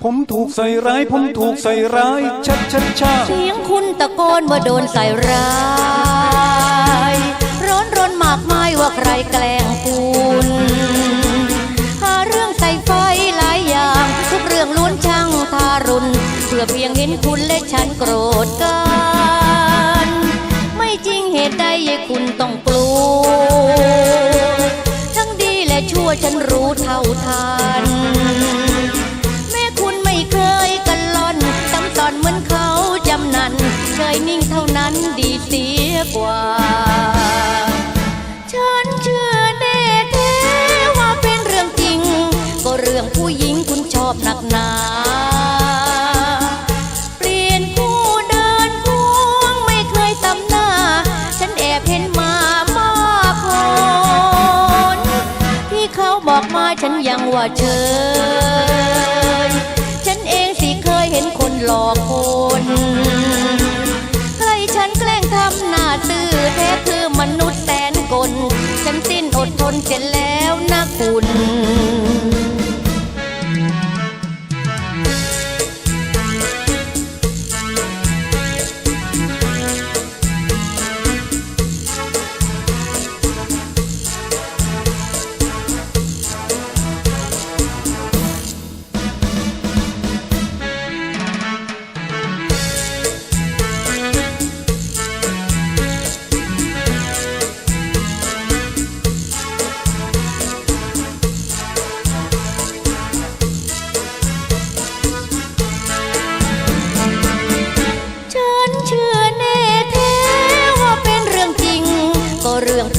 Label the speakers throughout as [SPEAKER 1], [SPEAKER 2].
[SPEAKER 1] ใส่ร้าย ผมถูกใส่ร้าย ชัดชัดชา
[SPEAKER 2] เสียงคุณตะโกนว่าโดนใส่ร้าย ร้อนรนมากมายว่าใครแกล้งคุณหาเรื่องใส่ไฟหลายอย่าง ทุกเรื่องล้วนช่างทารุณเพื่อเพียงเห็นคุณและฉันโกรธกัน ไม่จริงเหตุใดยายคุณต้องกลัว ทั้งดีและชั่วฉันรู้เท่าทัน อนเหมือนเขาจำนันเคยนิ่งเท่านั้นดีเสียกว่า ฉันเชื่อแน่แท้ว่าเป็นเรื่องจริง ก็เรื่องผู้หญิงคุณชอบหนักหนาเปลี่ยนคู่เดินควงไม่เคยตำหนาฉันแอบเห็นมามาคนที่เขาบอกมาฉันยังว่าเชยฉันเอ เคยเห็นคนหลอกคนใครฉันแกล้งทำหน้าตื่อแท้คือมนุษย์แสนกลฉันสิ้นอดทนเจ็นแล้วนะคุณ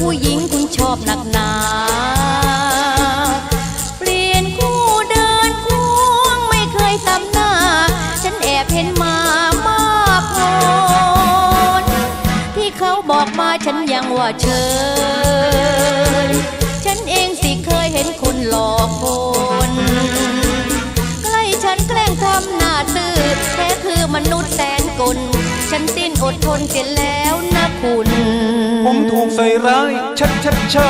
[SPEAKER 2] ผู้หญิงคุณชอบหนักหนา เปลี่ยนคู่เดินควงไม่เคยตำหน้า ฉันแอบเห็นมามากคนที่เขาบอกมาฉันยังว่าเชยฉันเองสิเคยเห็นคนหลอกคนใกล้ฉันแกล้งทำหน้าซื่อแท้คือมนุษย์แสนกล ฉันสิ้นอดทนเสียแล้วนะคุณ
[SPEAKER 1] ผมถูกใส่ร้าย ชัดชัดชา